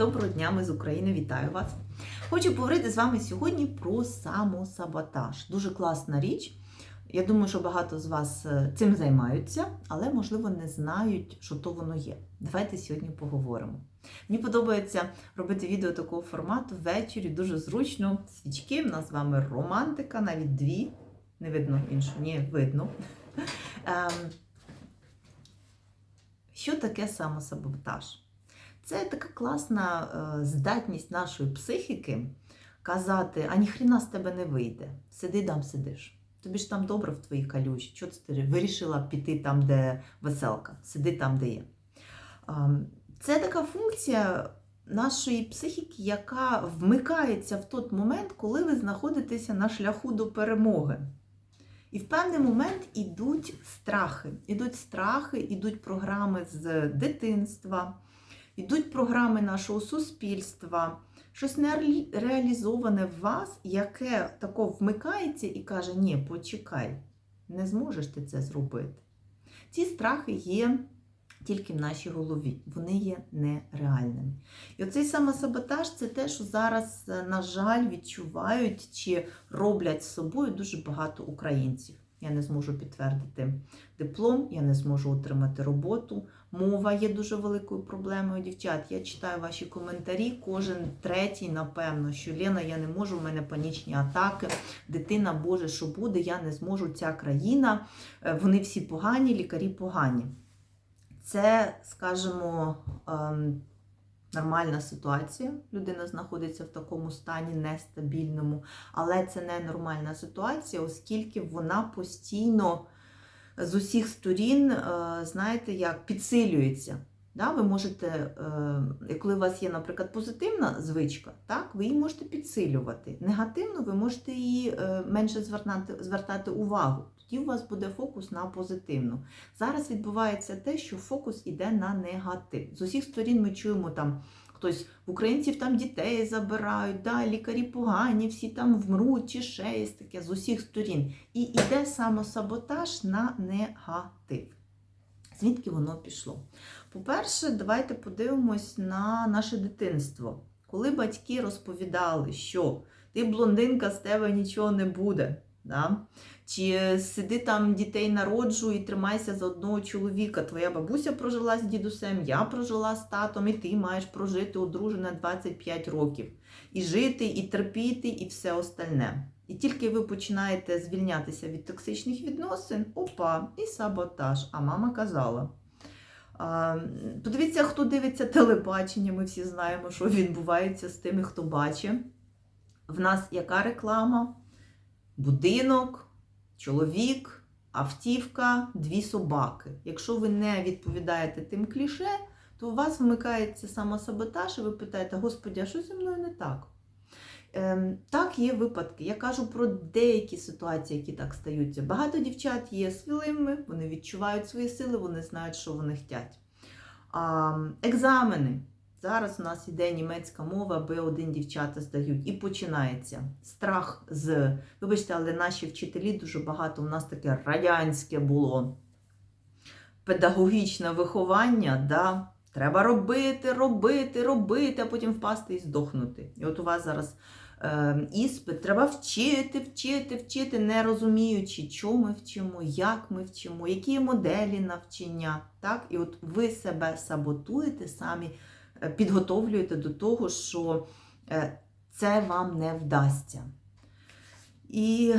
Доброго дня, ми з України, вітаю вас. Хочу поговорити з вами сьогодні про самосаботаж. Дуже класна річ. Я думаю, що багато з вас е, цим займаються, але, можливо, не знають, що то воно є. Давайте сьогодні поговоримо. Мені подобається робити відео такого формату ввечері, дуже зручно. Свічки, в нас з вами романтика, навіть дві. Не видно іншу, ні, видно. Ем, Що таке самосаботаж? Це така класна е, здатність нашої психіки казати, а ніхрена з тебе не вийде. Сиди там сидиш. Тобі ж там добре в твоїй калюжі. Чого ти вирішила піти там, де веселка? Сиди там, де є. Ем, Це така функція нашої психіки, яка вмикається в той момент, коли ви знаходитеся на шляху до перемоги. І в певний момент ідуть страхи. Ідуть страхи, ідуть програми з дитинства, ідуть програми нашого суспільства, щось не реалізоване в вас, яке тако вмикається і каже: Ні, почекай, не зможеш ти це зробити. Ці страхи є тільки в нашій голові, вони є нереальними. І оцей самосаботаж це те, що зараз, на жаль, відчувають чи роблять з собою дуже багато українців. Я не зможу підтвердити диплом, я не зможу отримати роботу. Мова є дуже великою проблемою дівчат. Я читаю ваші коментарі, кожен третій, напевно, що Лена, я не можу, в мене панічні атаки, дитина, Боже, що буде, я не зможу, ця країна, вони всі погані, лікарі погані. Це, скажімо, ем, нормальна ситуація. Людина знаходиться в такому стані нестабільному, але це не нормальна ситуація, оскільки вона постійно з усіх сторін, е, знаєте, як підсилюється. Да, ви можете, е, коли у вас є, наприклад, позитивна звичка, так, ви її можете підсилювати. Негативно ви можете її е, менше звертати, звертати увагу. Тоді у вас буде фокус на позитивну. Зараз відбувається те, що фокус іде на негатив. З усіх сторін ми чуємо там. Хтось в українців там дітей забирають, да, лікарі погані, всі там вмруть чи ще таке з усіх сторін. І йде самосаботаж на негатив. Звідки воно пішло? По-перше, давайте подивимось на наше дитинство. Коли батьки розповідали, що ти блондинка, з тебе нічого не буде. Да? Чи сиди там дітей народжуй і тримайся за одного чоловіка. Твоя бабуся прожила з дідусем, я прожила з татом, і ти маєш прожити одружена 25 років. І жити, і терпіти, і все остальне. І тільки ви починаєте звільнятися від токсичних відносин, опа, і саботаж. А мама казала. Подивіться, хто дивиться телебачення, ми всі знаємо, що відбувається з тими, хто бачить. В нас яка реклама? Будинок, чоловік, автівка, дві собаки. Якщо ви не відповідаєте тим кліше, то у вас вмикається самосаботаж, і ви питаєте, Господи, а що зі мною не так? Ем, так, є випадки. Я кажу про деякі ситуації, які так стаються. Багато дівчат є свілими, вони відчувають свої сили, вони знають, що вони хочуть. Екзамени. Зараз у нас іде німецька мова, Б1 дівчата здають. І починається страх з. Вибачте, але наші вчителі дуже багато у нас таке радянське було. Педагогічне виховання. да, Треба робити, робити, робити, а потім впасти і здохнути. І от у вас зараз е, іспит, треба вчити, вчити, вчити, не розуміючи, що ми вчимо, як ми вчимо, які моделі навчання. Так? І от ви себе саботуєте самі підготовлюєте до того, що це вам не вдасться. І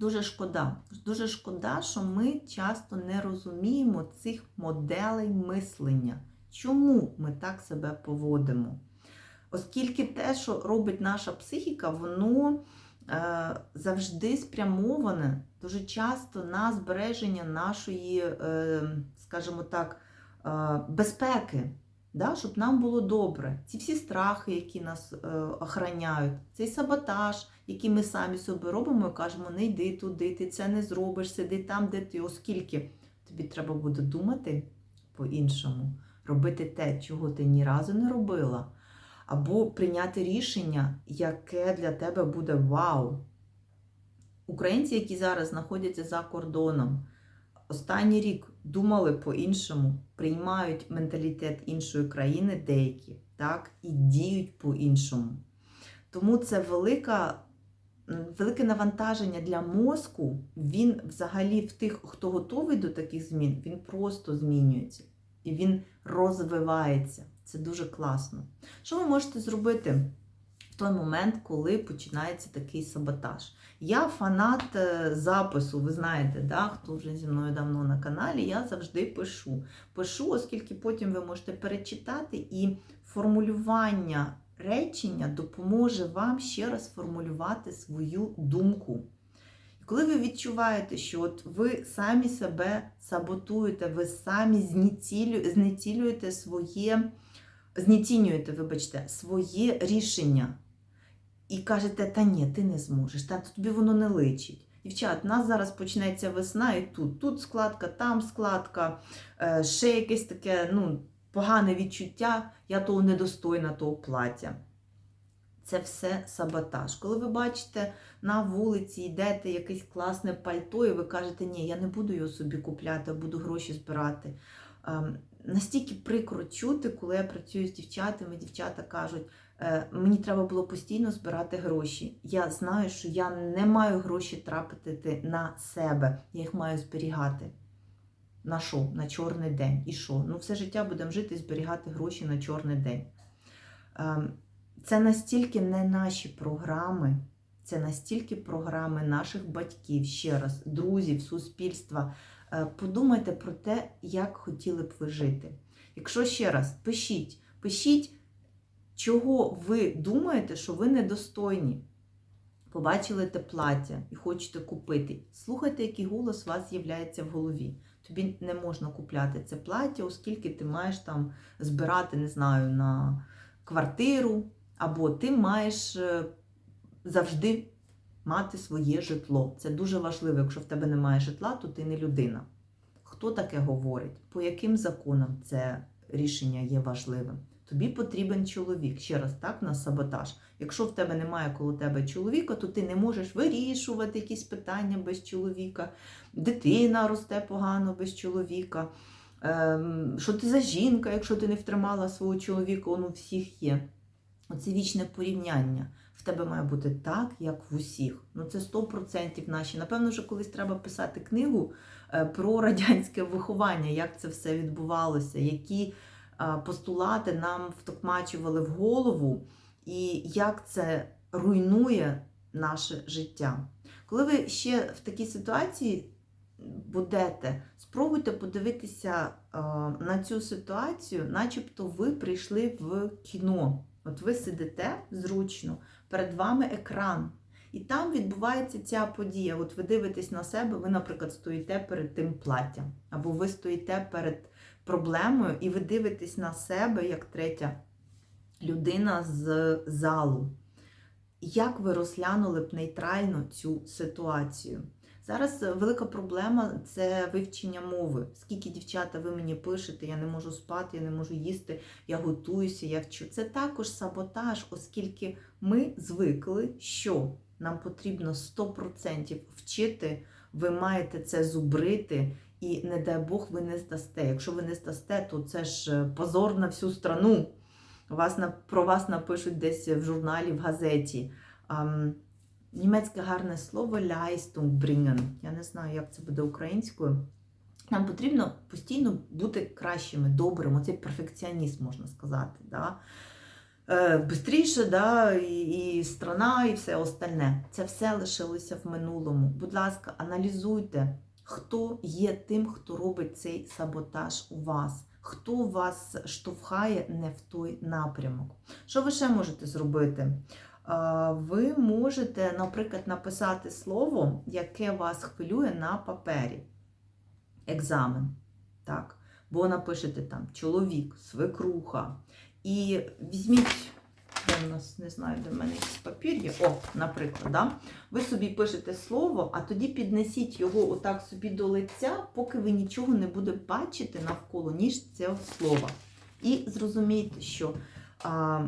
дуже шкода, дуже шкода, що ми часто не розуміємо цих моделей мислення. Чому ми так себе поводимо? Оскільки те, що робить наша психіка, воно е, завжди спрямоване дуже часто на збереження нашої, е, скажімо так, е, безпеки да, щоб нам було добре. Ці всі страхи, які нас е, охороняють, цей саботаж, який ми самі собі робимо, і кажемо, не йди туди, ти це не зробиш, сиди там, де ти, оскільки тобі треба буде думати по-іншому, робити те, чого ти ні разу не робила, або прийняти рішення, яке для тебе буде вау. Українці, які зараз знаходяться за кордоном, останній рік думали по-іншому, приймають менталітет іншої країни деякі, так, і діють по-іншому. Тому це велика, велике навантаження для мозку. Він взагалі в тих, хто готовий до таких змін, він просто змінюється і він розвивається. Це дуже класно. Що ви можете зробити той момент, коли починається такий саботаж? Я фанат е, запису, ви знаєте, да, хто вже зі мною давно на каналі, я завжди пишу. Пишу, оскільки потім ви можете перечитати, і формулювання речення допоможе вам ще раз формулювати свою думку. Коли ви відчуваєте, що от ви самі себе саботуєте, ви самі знецілюєте своє, знецінюєте, вибачте, своє рішення. І кажете, та ні, ти не зможеш, та тобі воно не личить. Дівчат, у нас зараз почнеться весна, і тут, тут складка, там складка, е, ще якесь таке ну, погане відчуття, я того недостойна того плаття. Це все саботаж. Коли ви бачите на вулиці, йдете якесь класне пальто, і ви кажете, ні, я не буду його собі купляти, буду гроші збирати. Ем, Настільки прикро чути, коли я працюю з дівчатами, дівчата кажуть, «Е, мені треба було постійно збирати гроші. Я знаю, що я не маю гроші трапити на себе, я їх маю зберігати. На що? На чорний день. І що? Ну, все життя будемо жити і зберігати гроші на чорний день. Ем, Це настільки не наші програми, це настільки програми наших батьків, ще раз, друзів, суспільства. Е, Подумайте про те, як хотіли б ви жити. Якщо ще раз, пишіть, пишіть, чого ви думаєте, що ви недостойні. Побачили те плаття і хочете купити. Слухайте, який голос у вас з'являється в голові. Тобі не можна купляти це плаття, оскільки ти маєш там збирати, не знаю, на квартиру, або ти маєш е, завжди мати своє житло. Це дуже важливо. Якщо в тебе немає житла, то ти не людина. Хто таке говорить? По яким законам це рішення є важливим? Тобі потрібен чоловік. Ще раз, так, на саботаж. Якщо в тебе немає коло тебе чоловіка, то ти не можеш вирішувати якісь питання без чоловіка. Дитина росте погано без чоловіка. Ем, що ти за жінка, якщо ти не втримала свого чоловіка, он у всіх є. Оце вічне порівняння. В тебе має бути так, як в усіх. Ну це 100% наші. Напевно, вже колись треба писати книгу е, про радянське виховання, як це все відбувалося, які постулати нам втокмачували в голову, і як це руйнує наше життя. Коли ви ще в такій ситуації будете, спробуйте подивитися е, на цю ситуацію, начебто ви прийшли в кіно. От ви сидите зручно, перед вами екран. І там відбувається ця подія. От ви дивитесь на себе, ви, наприклад, стоїте перед тим платтям, або ви стоїте перед проблемою, і ви дивитесь на себе як третя людина з залу. Як ви розглянули б нейтрально цю ситуацію? Зараз велика проблема це вивчення мови. Скільки дівчата ви мені пишете, я не можу спати, я не можу їсти, я готуюся, я вчу. Це також саботаж, оскільки ми звикли, що нам потрібно 100% вчити, ви маєте це зубрити, і не дай Бог ви не здасте. Якщо ви не здасте, то це ж позор на всю страну. Вас про вас напишуть десь в журналі, в газеті. Ам, Німецьке гарне слово Leistung. Я не знаю, як це буде українською. Нам потрібно постійно бути кращими, добрими. Оцей перфекціоніст, можна сказати. Да? Е, бистріше, да? і, і страна, і все остальне. Це все лишилося в минулому. Будь ласка, аналізуйте, хто є тим, хто робить цей саботаж у вас. Хто вас штовхає не в той напрямок? Що ви ще можете зробити? Ви можете, наприклад, написати слово, яке вас хвилює на папері. Екзамен. Так? Бо напишете там чоловік, свекруха. І візьміть, де у нас не знаю, де в мене якийсь папір є. О, наприклад, да? ви собі пишете слово, а тоді піднесіть його отак собі до лиця, поки ви нічого не будете бачити навколо, ніж цього слова. І зрозумійте, що. А,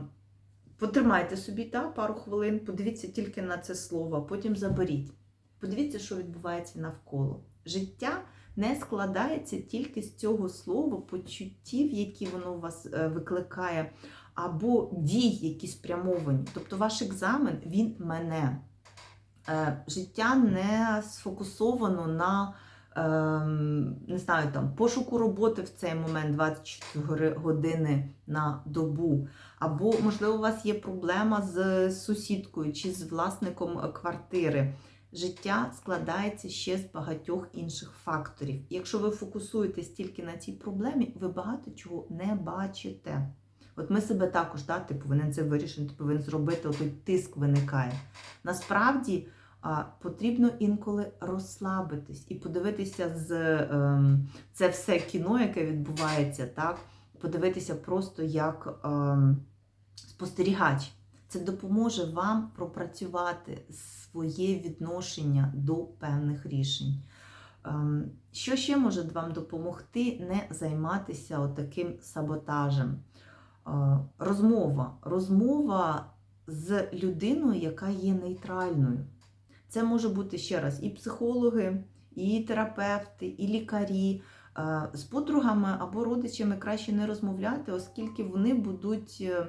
Потримайте собі та, пару хвилин, подивіться тільки на це слово, потім заберіть. Подивіться, що відбувається навколо. Життя не складається тільки з цього слова, почуттів, які воно у вас е, викликає, або дій, які спрямовані. Тобто ваш екзамен, він мене. Е, Життя не сфокусовано на ем, не знаю, там, пошуку роботи в цей момент 24 години на добу. Або, можливо, у вас є проблема з сусідкою чи з власником квартири. Життя складається ще з багатьох інших факторів. Якщо ви фокусуєтесь тільки на цій проблемі, ви багато чого не бачите. От ми себе також, да, ти повинен це вирішити, ти повинен зробити, от той тиск виникає. Насправді а, потрібно інколи розслабитись і подивитися з ем, це все кіно, яке відбувається, так? подивитися просто як ем, спостерігач. Це допоможе вам пропрацювати своє відношення до певних рішень. Ем, Що ще може вам допомогти не займатися таким саботажем? Е, Розмова. Розмова з людиною, яка є нейтральною. Це може бути ще раз і психологи, і терапевти, і лікарі. Е, З подругами або родичами краще не розмовляти, оскільки вони будуть е,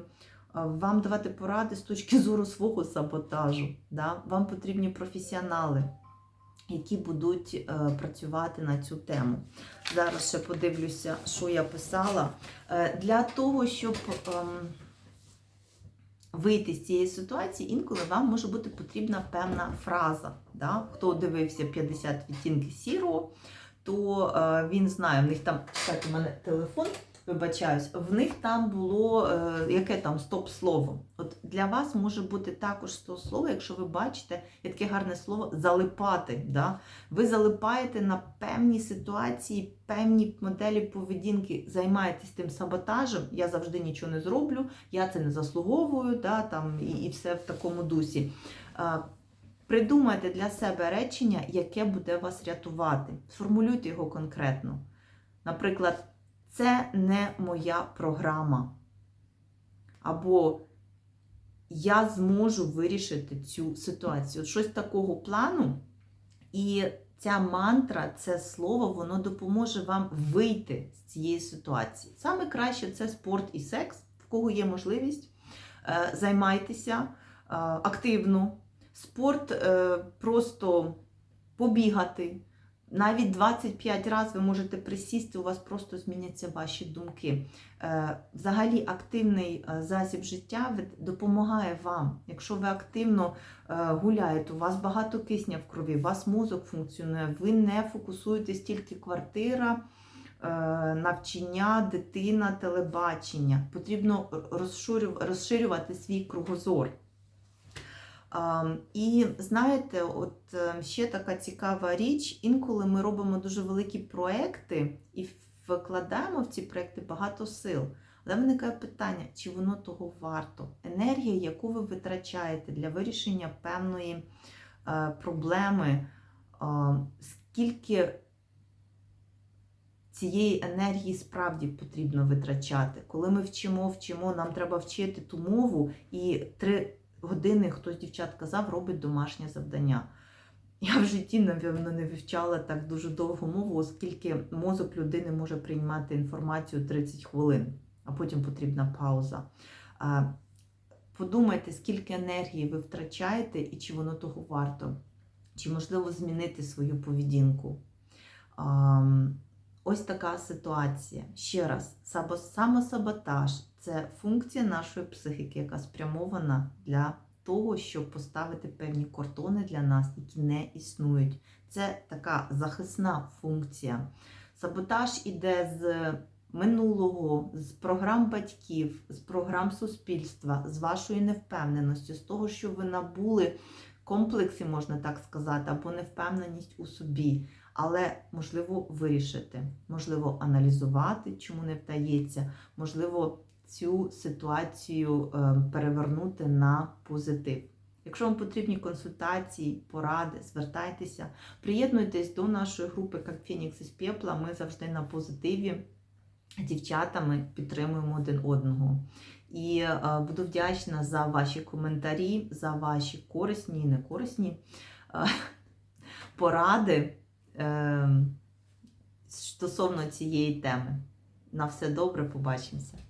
вам давати поради з точки зору свого саботажу. Да? Вам потрібні професіонали, які будуть е, працювати на цю тему. Зараз ще подивлюся, що я писала. Е, Для того, щоб ем, вийти з цієї ситуації, інколи вам може бути потрібна певна фраза. Да? Хто дивився 50 відтінків сірого, то е, він знає, в них там, так, у мене телефон, вибачаюсь, в них там було е, яке там стоп-слово. От для вас може бути також стоп-слово, якщо ви бачите, є таке гарне слово залипати. Да? Ви залипаєте на певні ситуації, певні моделі поведінки, займаєтесь тим саботажем, я завжди нічого не зроблю, я це не заслуговую, да, там, і, і все в такому дусі. Е, Придумайте для себе речення, яке буде вас рятувати. Сформулюйте його конкретно. Наприклад, це не моя програма. Або я зможу вирішити цю ситуацію. От щось такого плану. І ця мантра, це слово, воно допоможе вам вийти з цієї ситуації. Саме краще це спорт і секс, в кого є можливість. Е, Займайтеся е, активно. Спорт е, просто побігати. Навіть 25 разів ви можете присісти, у вас просто зміняться ваші думки. Е, Взагалі, активний е, засіб життя допомагає вам. Якщо ви активно е, гуляєте, у вас багато кисня в крові, у вас мозок функціонує, ви не фокусуєтесь тільки квартира, навчання, дитина, телебачення. Потрібно розширювати свій кругозор. І знаєте, от е, ще така цікава річ, інколи ми робимо дуже великі проекти і вкладаємо в ці проекти багато сил. Але виникає питання, чи воно того варто? Енергія, яку ви витрачаєте для вирішення певної е, проблеми, е, скільки цієї енергії справді потрібно витрачати. Коли ми вчимо, вчимо, нам треба вчити ту мову і три години хтось дівчат казав, робить домашнє завдання. Я в житті, напевно, не вивчала так дуже довгу мову, оскільки мозок людини може приймати інформацію 30 хвилин, а потім потрібна пауза. Подумайте, скільки енергії ви втрачаєте і чи воно того варто, чи можливо змінити свою поведінку. Ось така ситуація. Ще раз, самосаботаж це функція нашої психіки, яка спрямована для того, щоб поставити певні кордони для нас, які не існують. Це така захисна функція. Саботаж іде з минулого, з програм батьків, з програм суспільства, з вашої невпевненості, з того, що ви набули комплекси, можна так сказати, або невпевненість у собі. Але можливо вирішити, можливо, аналізувати, чому не вдається, можливо, цю ситуацію е, перевернути на позитив. Якщо вам потрібні консультації, поради, звертайтеся, приєднуйтесь до нашої групи як Фенікс із Пепла. Ми завжди на позитиві дівчатами підтримуємо один одного. І е, буду вдячна за ваші коментарі, за ваші корисні і некорисні е, поради. Стосовно цієї теми. На все добре, побачимося.